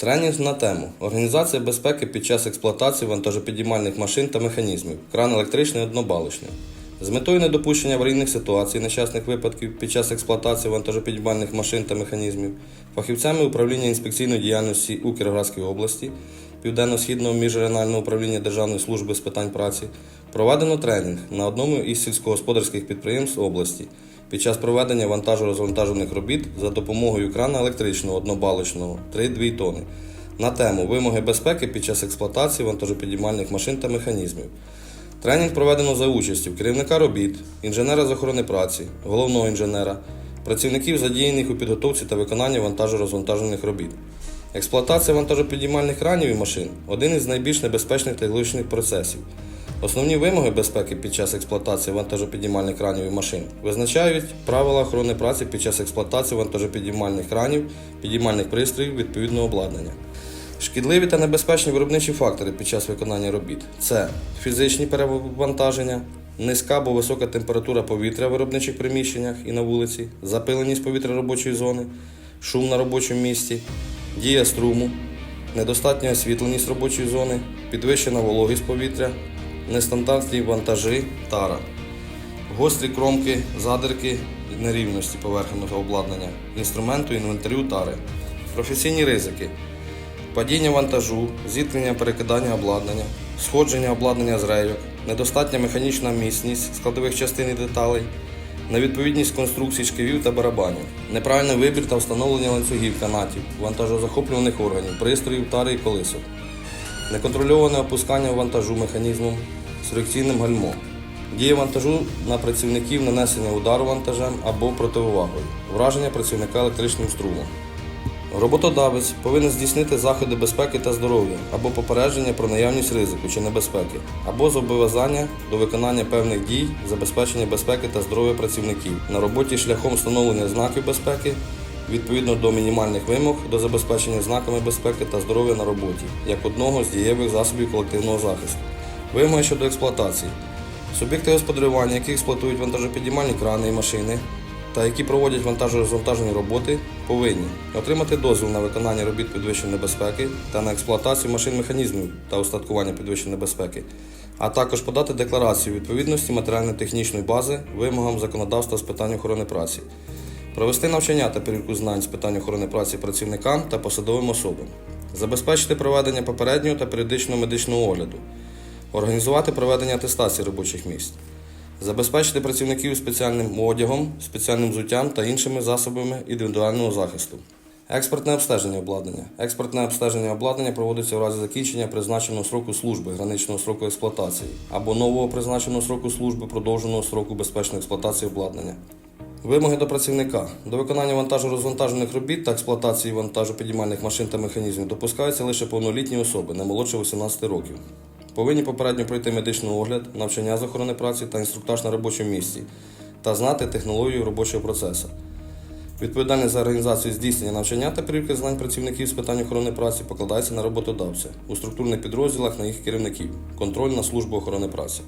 Тренінг на тему. Організація безпеки під час експлуатації вантажопідіймальних машин та механізмів, кран електричний однобалочний. З метою недопущення аварійних ситуацій, нещасних випадків під час експлуатації вантажопідіймальних машин та механізмів, фахівцями управління інспекційної діяльності у Кіровоградській області, Південно-Східного міжрегіонального управління Державної служби з питань праці проведено тренінг на одному із сільськогосподарських підприємств області під час проведення вантажо-розвантажених робіт за допомогою крана електричного однобалочного 3,2 тонни на тему вимоги безпеки під час експлуатації вантажопідіймальних машин та механізмів. Тренінг проведено за участю керівника робіт, інженера з охорони праці, головного інженера, працівників задіяних у підготовці та виконанні вантажо-розвантажених робіт. Експлуатація вантажопідіймальних кранів і машин один із найбільш небезпечних технологічних процесів. Основні вимоги безпеки під час експлуатації вантажопідіймальних кранів і машин визначають правила охорони праці під час експлуатації вантажопідіймальних кранів, підіймальних пристроїв відповідного обладнання. Шкідливі та небезпечні виробничі фактори під час виконання робіт це фізичні перевантаження, низька або висока температура повітря в виробничих приміщеннях і на вулиці, запиленість повітря робочої зони, шум на робочому місці, дія струму, недостатня освітленість робочої зони, підвищена вологість повітря, нестандартні вантажі, тара, гострі кромки, задирки нерівності поверхневого обладнання, інструменту, інвентарю тари, професійні ризики. Падіння вантажу, зіткнення перекидання обладнання, сходження обладнання з рейок, недостатня механічна міцність складових частин і деталей, невідповідність конструкцій шківів та барабанів, неправильний вибір та встановлення ланцюгів, канатів, вантажозахоплюваних органів, пристроїв, тари і колисок, неконтрольоване опускання вантажу механізмом з реакційним гальмом, дія вантажу на працівників нанесення удару вантажем або противовагою, враження працівника електричним струмом. Роботодавець повинен здійснити заходи безпеки та здоров'я або попередження про наявність ризику чи небезпеки, або зобов'язання до виконання певних дій забезпечення безпеки та здоров'я працівників. На роботі шляхом встановлення знаків безпеки відповідно до мінімальних вимог до забезпечення знаками безпеки та здоров'я на роботі як одного з дієвих засобів колективного захисту. Вимоги щодо експлуатації. Суб'єкти господарювання, які експлуатують вантажопідіймальні крани і машини, та які проводять вантажно-розвантажені роботи, повинні отримати дозвіл на виконання робіт підвищеної небезпеки та на експлуатацію машин механізмів та устаткування підвищеної небезпеки, а також подати декларацію відповідності матеріально-технічної бази вимогам законодавства з питань охорони праці, провести навчання та перевірку знань з питань охорони праці працівникам та посадовим особам, забезпечити проведення попереднього та періодичного медичного огляду, організувати проведення атестації робочих місць. Забезпечити працівників спеціальним одягом, спеціальним взуттям та іншими засобами індивідуального захисту. Експертне обстеження обладнання. Експертне обстеження обладнання проводиться в разі закінчення призначеного сроку служби, граничного сроку експлуатації або нового призначеного сроку служби, продовженого сроку безпечної експлуатації обладнання. Вимоги до працівника. До виконання вантажо-розвантажених робіт та експлуатації вантажопідіймальних машин та механізмів допускаються лише повнолітні особи, не молодше 18 років. Повинні попередньо пройти медичний огляд, навчання з охорони праці та інструктаж на робочому місці та знати технологію робочого процесу. Відповідальність за організацію здійснення навчання та перевірки знань працівників з питань охорони праці покладається на роботодавця у структурних підрозділах на їх керівників, контроль на службу охорони праці.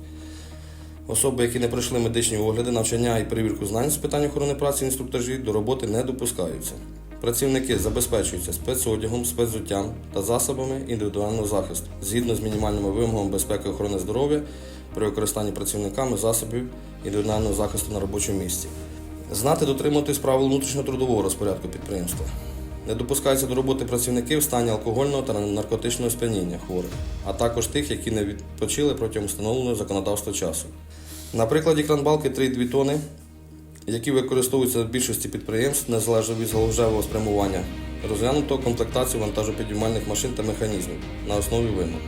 Особи, які не пройшли медичні огляди, навчання і перевірку знань з питань охорони праці інструктажі до роботи не допускаються. Працівники забезпечуються спецодягом, спецзуттям та засобами індивідуального захисту згідно з мінімальними вимогами безпеки охорони здоров'я при використанні працівниками засобів індивідуального захисту на робочому місці. Знати дотримуватись правил внутрішньо-трудового розпорядку підприємства. Не допускаються до роботи працівники в стані алкогольного та наркотичного сп'яніння хворих, а також тих, які не відпочили протягом встановленого законодавства часу. На прикладі кранбалки 3,2 тони, які використовуються в більшості підприємств незалежно від галузевого спрямування, розглянуто комплектацію вантажопідіймальних машин та механізмів на основі вимог.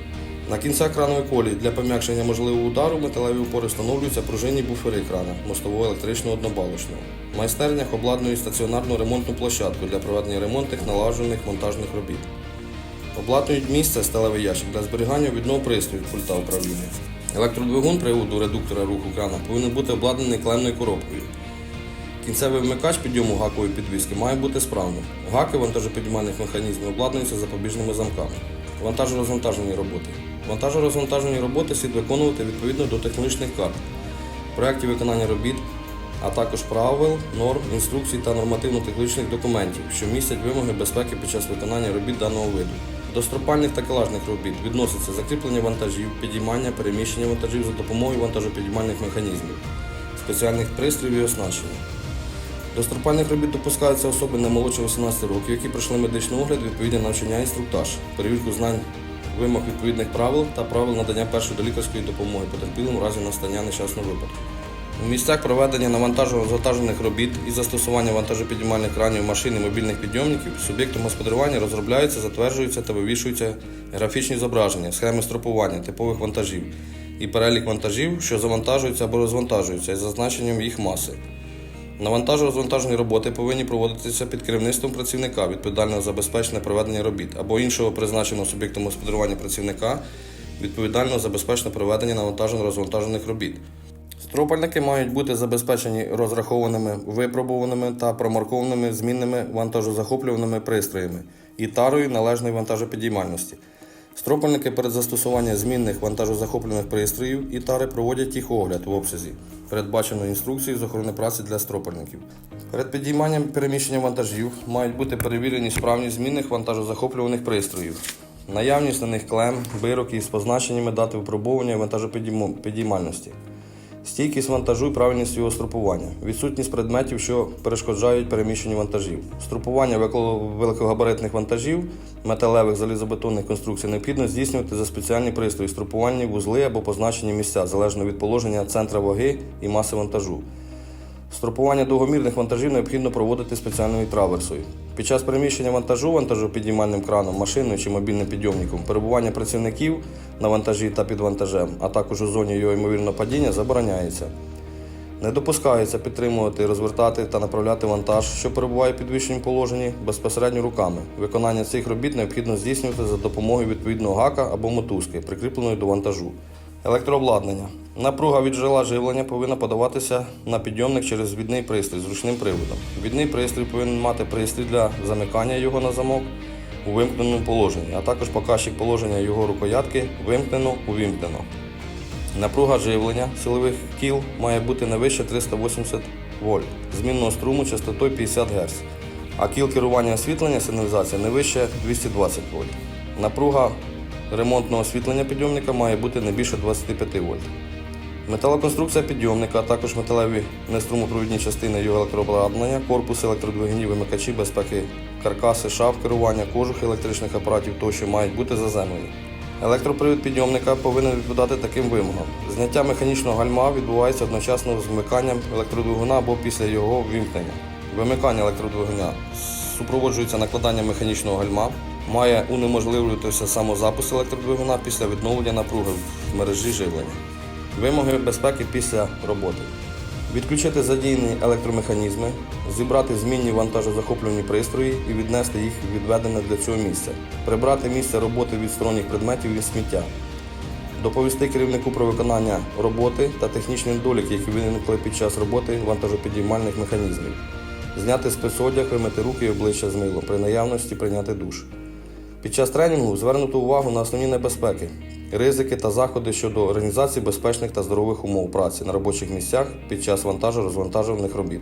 На кінцях кранової колії для пом'якшення можливого удару металеві упори встановлюються пружинні буфери крана мостового електричного однобалочного. В майстернях обладнують стаціонарну ремонтну площадку для проведення ремонтних налагоджених монтажних робіт. Обладнують місце сталевий ящик для зберігання відного пристрою пульта управління. Електродвигун приводу редуктора руху крана повинен бути обладнаний клемною коробкою. Кінцевий вмикач підйому гакової підвіски має бути справним. Гаки вантажопідіймальних механізмів обладнуються запобіжними замками. Вантажо-розвантажені роботи. Вантажо-розвантажені роботи слід виконувати відповідно до технологічних карт, проєктів виконання робіт, а також правил, норм, інструкцій та нормативно-технічних документів, що містять вимоги безпеки під час виконання робіт даного виду. До стропальних та келажних робіт відноситься закріплення вантажів, підіймання, переміщення вантажів за допомогою вантажопідіймальних механізмів, спеціальних пристроїв і оснащення. До стропальних робіт допускаються особи не молодше 18 років, які пройшли медичний огляд, відповідне навчання інструктаж, перевірку знань вимог відповідних правил та правил надання першої долікарської допомоги потерпілим у разі настання нещасного випадку. У місцях проведення навантажено-розвантажених робіт і застосування вантажопідіймальних кранів машин і мобільних підйомників суб'єктом господарювання розробляються, затверджуються та вивішуються графічні зображення, схеми стропування типових вантажів і перелік вантажів, що завантажуються або розвантажуються із зазначенням їх маси. Навантажо-розвантажені роботи повинні проводитися під керівництвом працівника, відповідального за безпечне проведення робіт, або іншого призначеного суб'єктом господарювання працівника, відповідального за безпечне проведення навантажено-розвантажених робіт. Стропальники мають бути забезпечені розрахованими, випробуваними та промаркованими змінними вантажозахоплюваними пристроями і тарою належної вантажопідіймальності. Стропальники перед застосуванням змінних вантажозахоплюваних пристроїв і тари проводять їх огляд в обсязі, передбаченої інструкцією з охорони праці для стропальників. Перед підійманням і переміщенням вантажів мають бути перевірені справність змінних вантажозахоплюваних пристроїв, наявність на них клем, бирок із позначеннями дати випробування вантажопідіймальності. Стійкість вантажу і правильність його струпування, відсутність предметів, що перешкоджають переміщенню вантажів, струпування велико- великогабаритних вантажів, металевих залізобетонних конструкцій необхідно здійснювати за спеціальні пристрої струпувальні вузли або позначені місця, залежно від положення центра ваги і маси вантажу. Стропування довгомірних вантажів необхідно проводити спеціальною траверсою. Під час переміщення вантажу вантажопідіймальним краном, машиною чи мобільним підйомником, перебування працівників на вантажі та під вантажем, а також у зоні його ймовірного падіння забороняється. Не допускається підтримувати, розвертати та направляти вантаж, що перебуває в підвищеному положенні, безпосередньо руками. Виконання цих робіт необхідно здійснювати за допомогою відповідного гака або мотузки, прикріпленої до вантажу. Електрообладнання. Напруга від джерела живлення повинна подаватися на підйомник через звідний пристрій з ручним приводом. Відний пристрій повинен мати пристрій для замикання його на замок у вимкненому положенні, а також показчик положення його рукоятки вимкнено увімкнено. Напруга живлення силових кіл має бути не вище 380 вольт, змінного струму частотою 50 Гц, а кіл керування освітлення сигналізація не вище 220 вольт. Напруга ремонтного освітлення підйомника має бути не більше 25 вольт. Металоконструкція підйомника, а також металеві неструмопровідні частини його електрообладнання, корпус електродвигунів, вимикачі безпеки, каркаси, шаф керування, кожух електричних апаратів тощо мають бути заземлені. Електропривід підйомника повинен відповідати таким вимогам. Зняття механічного гальма відбувається одночасно з вмиканням електродвигуна або після його вимкнення. Вимикання електродвигуна супроводжується накладанням механічного гальма, має унеможливлюватися самозапуск електродвигуна після відновлення напруги в мережі живлення. Вимоги безпеки після роботи. Відключити задіяні електромеханізми, зібрати змінні вантажозахоплювані пристрої і віднести їх в відведене для цього місце. Прибрати місце роботи від сторонніх предметів і сміття. Доповісти керівнику про виконання роботи та технічні недоліки, які виникли під час роботи вантажопідіймальних механізмів. Зняти спецодяг, вимити руки і обличчя з милом, при наявності прийняти душ. Під час тренінгу звернуто увагу на основні небезпеки, ризики та заходи щодо організації безпечних та здорових умов праці на робочих місцях під час вантажу розвантажуваних робіт.